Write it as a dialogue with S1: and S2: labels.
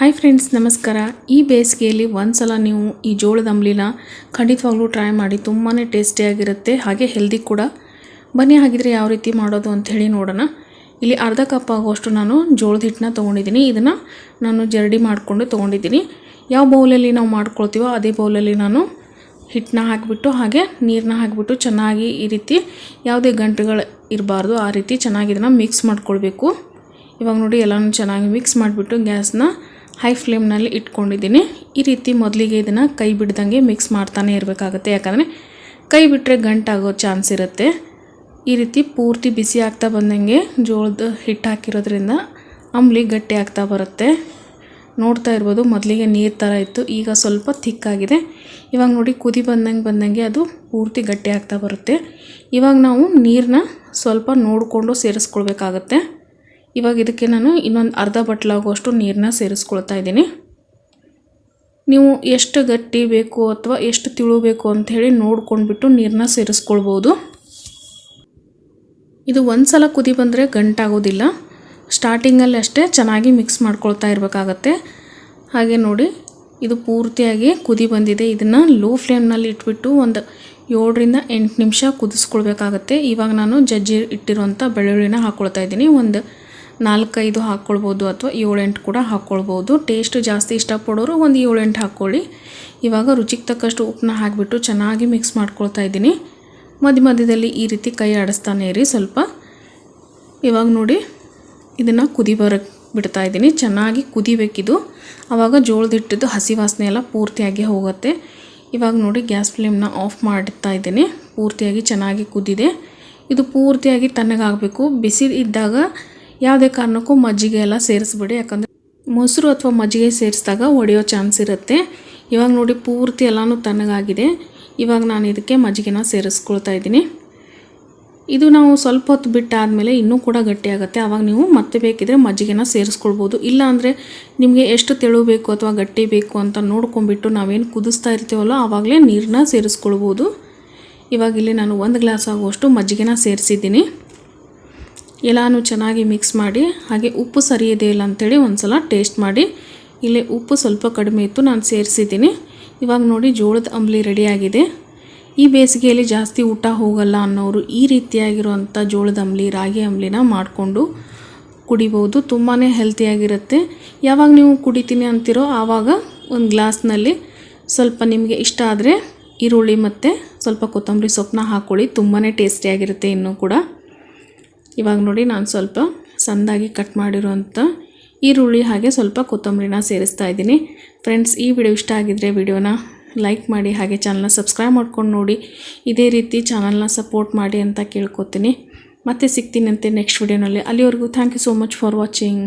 S1: Hi friends ನಮಸ್ಕಾರ. ಈ ಬೇಸಿಗೆಯಲ್ಲಿ ಒಂದು ಸಲ ನೀವು ಈ ಜೋಳದ ಅಂಬಲಿನ ಖಂಡಿತವಾಗ್ಲೂ ಟ್ರೈ ಮಾಡಿ ತುಂಬಾ ಟೇಸ್ಟಿಯಾಗಿರುತ್ತೆ ಹಾಗೆ ಹೆಲ್ದಿ ಕೂಡ. ಬನ್ನಿ ಹಾಗಿದ್ರೆ ಯಾವ ರೀತಿ ಮಾಡೋದು ಅಂತ ಹೇಳಿ ನೋಡೋಣ. ಇಲ್ಲಿ ಅರ್ಧ ಕಪ್ ಆಗುವಷ್ಟು ನಾನು ಜೋಳದ ಹಿಟ್ಟನ್ನ ತೊಗೊಂಡಿದ್ದೀನಿ. ಇದನ್ನು ನಾನು ಜರಡಿ ಮಾಡಿಕೊಂಡು ತೊಗೊಂಡಿದ್ದೀನಿ. ಯಾವ ಬೌಲಲ್ಲಿ ನಾವು ಮಾಡ್ಕೊಳ್ತೀವೋ ಅದೇ ಬೌಲಲ್ಲಿ ನಾನು ಹಿಟ್ಟನ್ನ ಹಾಕಿಬಿಟ್ಟು, ಹಾಗೆ ನೀರನ್ನ ಹಾಕಿಬಿಟ್ಟು ಚೆನ್ನಾಗಿ ಈ ರೀತಿ ಯಾವುದೇ ಗಂಟುಗಳು ಇರಬಾರ್ದು, ಆ ರೀತಿ ಚೆನ್ನಾಗಿ ಇದನ್ನು ಮಿಕ್ಸ್ ಮಾಡ್ಕೊಳ್ಬೇಕು. ಇವಾಗ ನೋಡಿ ಎಲ್ಲನೂ ಚೆನ್ನಾಗಿ ಮಿಕ್ಸ್ ಮಾಡಿಬಿಟ್ಟು ಗ್ಯಾಸ್ನ ಹೈ ಫ್ಲೇಮ್ನಲ್ಲಿ ಇಟ್ಕೊಂಡಿದ್ದೀನಿ. ಈ ರೀತಿ ಮೊದಲಿಗೆ ಇದನ್ನು ಕೈ ಬಿಡ್ದಂಗೆ ಮಿಕ್ಸ್ ಮಾಡ್ತಾನೆ ಇರಬೇಕಾಗತ್ತೆ. ಯಾಕಂದರೆ ಕೈ ಬಿಟ್ಟರೆ ಗಂಟಾಗೋ ಚಾನ್ಸ್ ಇರುತ್ತೆ. ಈ ರೀತಿ ಪೂರ್ತಿ ಬಿಸಿ ಆಗ್ತಾ ಬಂದಂಗೆ ಜೋಳದ ಹಿಟ್ಟು ಹಾಕಿರೋದ್ರಿಂದ ಅಂಬ್ಲಿ ಗಟ್ಟಿ ಆಗ್ತಾ ಬರುತ್ತೆ. ನೋಡ್ತಾ ಇರ್ಬೋದು, ಮೊದಲಿಗೆ ನೀರು ಥರ ಇತ್ತು, ಈಗ ಸ್ವಲ್ಪ ಥಿಕ್ಕಾಗಿದೆ ಇವಾಗ ನೋಡಿ ಕುದಿ ಬಂದಂಗೆ ಬಂದಂಗೆ ಅದು ಪೂರ್ತಿ ಗಟ್ಟಿ ಆಗ್ತಾ ಬರುತ್ತೆ. ಇವಾಗ ನಾವು ನೀರನ್ನ ಸ್ವಲ್ಪ ನೋಡಿಕೊಂಡು ಸೇರಿಸ್ಕೊಳ್ಬೇಕಾಗತ್ತೆ. ಇವಾಗ ಇದಕ್ಕೆ ನಾನು ಇನ್ನೊಂದು ಅರ್ಧ ಬಟ್ಲಾಗುವಷ್ಟು ನೀರನ್ನ ಸೇರಿಸ್ಕೊಳ್ತಾ ಇದ್ದೀನಿ. ನೀವು ಎಷ್ಟು ಗಟ್ಟಿ ಬೇಕು ಅಥವಾ ಎಷ್ಟು ತಿಳು ಬೇಕು ಅಂಥೇಳಿ ನೋಡ್ಕೊಂಡ್ಬಿಟ್ಟು ನೀರನ್ನ ಸೇರಿಸ್ಕೊಳ್ಬೋದು. ಇದು ಒಂದು ಸಲ ಕುದಿ ಬಂದರೆ ಗಂಟಾಗೋದಿಲ್ಲ. ಸ್ಟಾರ್ಟಿಂಗಲ್ಲಿ ಅಷ್ಟೇ ಚೆನ್ನಾಗಿ ಮಿಕ್ಸ್ ಮಾಡ್ಕೊಳ್ತಾ ಇರಬೇಕಾಗತ್ತೆ. ಹಾಗೆ ನೋಡಿ, ಇದು ಪೂರ್ತಿಯಾಗಿ ಕುದಿ ಬಂದಿದೆ. ಇದನ್ನು ಲೋ ಫ್ಲೇಮ್ನಲ್ಲಿ ಇಟ್ಬಿಟ್ಟು ಒಂದು ಏಳರಿಂದ ಎಂಟು ನಿಮಿಷ ಕುದಿಸ್ಕೊಳ್ಬೇಕಾಗತ್ತೆ. ಇವಾಗ ನಾನು ಜಜ್ಜಿ ಇಟ್ಟಿರುವಂಥ ಬೆಳ್ಳುಳ್ಳಿನ ಹಾಕ್ಕೊಳ್ತಾ ಇದ್ದೀನಿ. ಒಂದು ನಾಲ್ಕೈದು ಹಾಕ್ಕೊಳ್ಬೋದು ಅಥವಾ ಏಳೆಂಟು ಕೂಡ ಹಾಕ್ಕೊಳ್ಬೋದು. ಟೇಸ್ಟ್ ಜಾಸ್ತಿ ಇಷ್ಟಪಡೋರು ಒಂದು ಏಳೆಂಟು ಹಾಕ್ಕೊಳ್ಳಿ. ಇವಾಗ ರುಚಿಗೆ ತಕ್ಕಷ್ಟು ಉಪ್ಪನ್ನ ಹಾಕಿಬಿಟ್ಟು ಚೆನ್ನಾಗಿ ಮಿಕ್ಸ್ ಮಾಡ್ಕೊಳ್ತಾ ಇದ್ದೀನಿ. ಮಧ್ಯ ಮಧ್ಯದಲ್ಲಿ ಈ ರೀತಿ ಕೈ ಆಡಿಸ್ತಾನೆ ಇರಿ ಸ್ವಲ್ಪ. ಇವಾಗ ನೋಡಿ, ಇದನ್ನು ಕುದಿ ಬರ ಬಿಡ್ತಾ ಇದ್ದೀನಿ. ಚೆನ್ನಾಗಿ ಕುದಿಬೇಕಿದು. ಆವಾಗ ಜೋಳದ ಹಿಟ್ಟಿದ್ದು ಹಸಿ ವಾಸನೆ ಎಲ್ಲ ಪೂರ್ತಿಯಾಗಿ ಹೋಗುತ್ತೆ. ಇವಾಗ ನೋಡಿ, ಗ್ಯಾಸ್ ಫ್ಲೇಮ್ನ ಆಫ್ ಮಾಡ್ತಾ ಇದ್ದೀನಿ. ಪೂರ್ತಿಯಾಗಿ ಚೆನ್ನಾಗಿ ಕುದಿದೆ. ಇದು ಪೂರ್ತಿಯಾಗಿ ತಣ್ಣಗಾಗಬೇಕು. ಬಿಸಿ ಇದ್ದಾಗ ಯಾವುದೇ ಕಾರಣಕ್ಕೂ ಮಜ್ಜಿಗೆ ಎಲ್ಲ ಸೇರಿಸ್ಬೇಡಿ, ಯಾಕಂದರೆ ಮೊಸರು ಅಥವಾ ಮಜ್ಜಿಗೆ ಸೇರಿಸಿದಾಗ ಒಡೆಯೋ ಚಾನ್ಸ್ ಇರುತ್ತೆ. ಇವಾಗ ನೋಡಿ, ಪೂರ್ತಿ ಎಲ್ಲನೂ ತಣ್ಣಗಾಗಿದೆ. ಇವಾಗ ನಾನು ಇದಕ್ಕೆ ಮಜ್ಜಿಗೆನ ಸೇರಿಸ್ಕೊಳ್ತಾ ಇದ್ದೀನಿ. ಇದು ನಾವು ಸ್ವಲ್ಪ ಹೊತ್ತು ಬಿಟ್ಟಾದಮೇಲೆ ಇನ್ನೂ ಕೂಡ ಗಟ್ಟಿಯಾಗುತ್ತೆ. ಆವಾಗ ನೀವು ಮತ್ತೆ ಬೇಕಿದ್ರೆ ಮಜ್ಜಿಗೆನ ಸೇರಿಸ್ಕೊಳ್ಬೋದು. ಇಲ್ಲ ಅಂದರೆ ನಿಮಗೆ ಎಷ್ಟು ತೆಳು ಬೇಕು ಅಥವಾ ಗಟ್ಟಿ ಬೇಕು ಅಂತ ನೋಡ್ಕೊಂಬಿಟ್ಟು ನಾವೇನು ಕುದಿಸ್ತಾ ಇರ್ತೀವಲ್ಲ ಆವಾಗಲೇ ನೀರನ್ನ ಸೇರಿಸ್ಕೊಳ್ಬೋದು. ಇವಾಗ ಇಲ್ಲಿ ನಾನು ಒಂದು ಗ್ಲಾಸ್ ಆಗುವಷ್ಟು ಮಜ್ಜಿಗೆನ ಸೇರಿಸಿದ್ದೀನಿ. ಎಲ್ಲನೂ ಚೆನ್ನಾಗಿ ಮಿಕ್ಸ್ ಮಾಡಿ, ಹಾಗೆ ಉಪ್ಪು ಸರಿ ಇದೆಯಲ್ಲ ಅಂಥೇಳಿ ಒಂದು ಸಲ ಟೇಸ್ಟ್ ಮಾಡಿ. ಇಲ್ಲಿ ಉಪ್ಪು ಸ್ವಲ್ಪ ಕಡಿಮೆ ಇತ್ತು, ನಾನು ಸೇರಿಸಿದ್ದೀನಿ. ಇವಾಗ ನೋಡಿ ಜೋಳದ ಅಂಬ್ಲಿ ರೆಡಿಯಾಗಿದೆ ಈ ಬೇಸಿಗೆಯಲ್ಲಿ ಜಾಸ್ತಿ ಊಟ ಹೋಗಲ್ಲ ಅನ್ನೋರು ಈ ರೀತಿಯಾಗಿರುವಂಥ ಜೋಳದ ಅಂಬ್ಲಿ, ರಾಗಿ ಅಂಬ್ಲಿನ ಮಾಡಿಕೊಂಡು ಕುಡಿಬೋದು. ತುಂಬಾ ಹೆಲ್ತಿಯಾಗಿರುತ್ತೆ ಯಾವಾಗ ನೀವು ಕುಡಿತೀನಿ ಅಂತಿರೋ ಆವಾಗ ಒಂದು ಗ್ಲಾಸ್ನಲ್ಲಿ ಸ್ವಲ್ಪ ನಿಮಗೆ ಇಷ್ಟ ಆದರೆ ಈರುಳ್ಳಿ ಮತ್ತು ಸ್ವಲ್ಪ ಕೊತ್ತಂಬರಿ ಸೊಪ್ಪನ್ನ ಹಾಕ್ಕೊಳ್ಳಿ ತುಂಬಾ ಟೇಸ್ಟಿಯಾಗಿರುತ್ತೆ ಇನ್ನೂ ಕೂಡ. ಇವಾಗ ನೋಡಿ ನಾನು ಸ್ವಲ್ಪ ಸಣ್ಣದಾಗಿ ಕಟ್ ಮಾಡಿರುವಂಥ ಈರುಳ್ಳಿ ಹಾಗೆ ಸ್ವಲ್ಪ ಕೊತ್ತಂಬರಿನ ಸೇರಿಸ್ತಾ ಇದ್ದೀನಿ. ಫ್ರೆಂಡ್ಸ್ ಈ ವಿಡಿಯೋ ಇಷ್ಟ ಆಗಿದ್ದರೆ ವಿಡಿಯೋನ ಲೈಕ್ ಮಾಡಿ, ಹಾಗೆ ಚಾನಲ್ನ ಸಬ್ಸ್ಕ್ರೈಬ್ ಮಾಡ್ಕೊಂಡು ನೋಡಿ. ಇದೇ ರೀತಿ ಚಾನಲ್ನ ಸಪೋರ್ಟ್ ಮಾಡಿ ಅಂತ ಕೇಳ್ಕೊತೀನಿ. ಮತ್ತೆ ಸಿಗ್ತೀನಂತೆ ನೆಕ್ಸ್ಟ್ ವಿಡಿಯೋನಲ್ಲಿ ಅಲ್ಲಿವರೆಗೂ thank you so much for watching